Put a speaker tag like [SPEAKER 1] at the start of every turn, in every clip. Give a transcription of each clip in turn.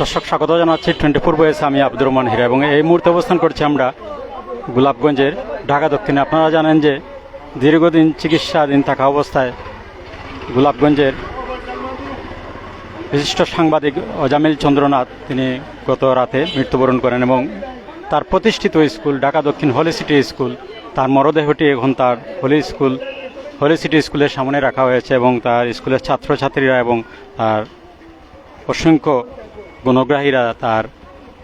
[SPEAKER 1] দর্শক, স্বাগত জানাচ্ছি। টোয়েন্টি ফোর বয়েসে আমি আব্দুর রহমান হিরা এবং এই মুহূর্তে অবস্থান করছি আমরা গোলাপগঞ্জের ঢাকা দক্ষিণে। আপনারা জানেন যে দীর্ঘদিন চিকিৎসাধীন থাকা অবস্থায় গোলাপগঞ্জের বিশিষ্ট সাংবাদিক অজামিল চন্দ্রনাথ, তিনি গত রাতে মৃত্যুবরণ করেন এবং তার প্রতিষ্ঠিত স্কুল ঢাকা দক্ষিণ হলি সিটি স্কুল, তার মরদেহটি এখন তার হলি স্কুল, হলি সিটি স্কুলের সামনে রাখা হয়েছে এবং তার স্কুলের ছাত্রছাত্রীরা এবং তার অসংখ্য গুণগ্রাহীরা তার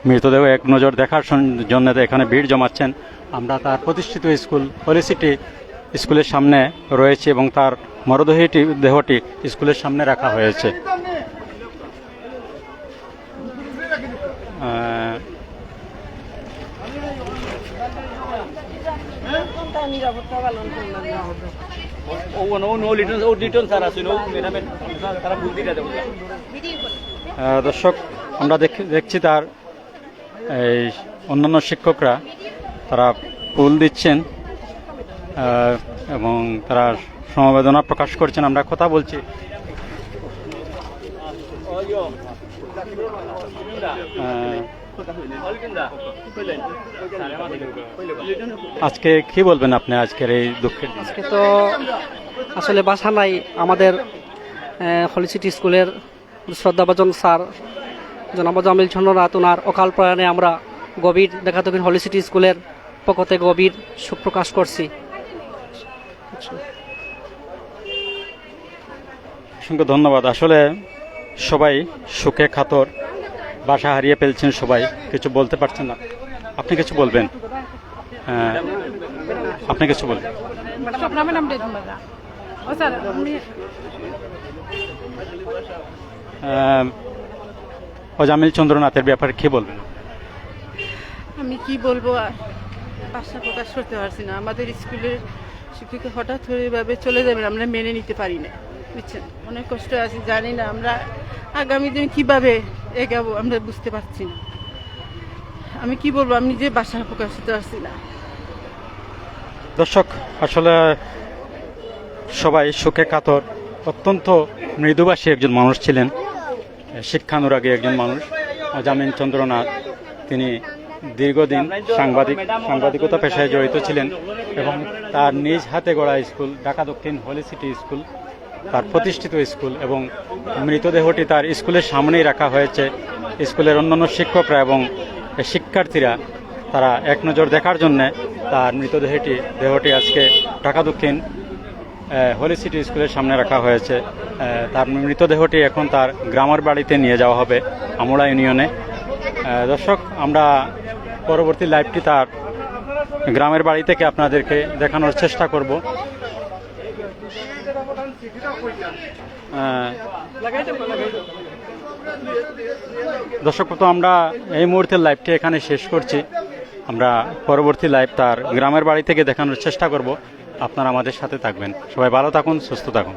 [SPEAKER 1] মৃতদেহ এক নজর দেখার জন্য এখানে ভিড় জমাচ্ছেন। আমরা তার প্রতিষ্ঠিত স্কুল পলিসিটি স্কুলের সামনে রয়েছে এবং তার মরদেহটি, দেহটি স্কুলের সামনে রাখা হয়েছে। দর্শক আমরা দেখ- দেখছি তার এই অন্যান্য শিক্ষকরা, তারা ফুল দিচ্ছেন এবং তারা সমবেদনা প্রকাশ করছেন। আমরা কথা বলছি। আজকে কি বলবেন আপনি আজকের এই দুঃখের
[SPEAKER 2] আজকে তো আসলে বাসা নাই আমাদের হলিসিটি স্কুলের শ্রদ্ধাভাজন স্যার জনাব জামিল চন্দ্রনাথ ওনার অকাল প্রয়াণে আমরা গভীর দেখা দক্ষিণ হলি সিটি স্কুলের পক্ষতে গভীর সুখ প্রকাশ করছি।
[SPEAKER 1] অসংখ্য ধন্যবাদ। আসলে সবাই সুখে খাতর বাসা হারিয়ে ফেলছেন সবাই কিছু বলতে পারছেন না। আপনি কিছু বলবেন? হ্যাঁ, আপনি কিছু বলবেন? অজামিল চন্দ্রনাথের ব্যাপারে কি বলবেন?
[SPEAKER 3] আমি কি বলব আর আশা প্রকাশ করতে পারছি না। আমাদের স্কুলের শিক্ষিকা হঠাৎ করে এভাবে চলে যাবেন আমরা মেনে নিতে পারি না। বুঝছেন? অনেক কষ্ট আছে জানি না আমরা আগামী দিন কীভাবে এগাবো আমরা বুঝতে পারছি না। আমি কি বলব আমি যে বাসা প্রকাশ করতে পারছি না।
[SPEAKER 1] দর্শক আসলে সবাই সুখে কাতর। অত্যন্ত মৃদুবাসী একজন মানুষ ছিলেন। শিক্ষানুরাগী একজন মানুষ অজামিন চন্দ্রনাথ। তিনি দীর্ঘদিন সাংবাদিক সাংবাদিকতা পেশায় জড়িত ছিলেন এবং তার নিজ হাতে গড়া স্কুল, ঢাকা দক্ষিণ হলি সিটি স্কুল, তার প্রতিষ্ঠিত স্কুল এবং মৃতদেহটি তার স্কুলের সামনেই রাখা হয়েছে। স্কুলের অন্যান্য শিক্ষকরা এবং শিক্ষার্থীরা তারা এক নজর দেখার জন্যে তার মৃতদেহটি দেহটি আজকে ঢাকা দক্ষিণ হলি সিটি স্কুলের সামনে রাখা হয়েছে। তার মৃতদেহটি এখন তার গ্রামের বাড়িতে নিয়ে যাওয়া হবে আমোড়া ইউনিয়নে। দর্শক, আমরা পরবর্তী লাইভটি তার গ্রামের বাড়ি থেকে আপনাদেরকে দেখানোর চেষ্টা করব। দর্শক, তো আমরা এই মুহূর্তে লাইভটি এখানে শেষ করছি। আমরা পরবর্তী লাইভ তার গ্রামের বাড়ি থেকে দেখানোর চেষ্টা করব। আপনারা আমাদের সাথে থাকবেন। সবাই ভালো থাকুন সুস্থ থাকুন।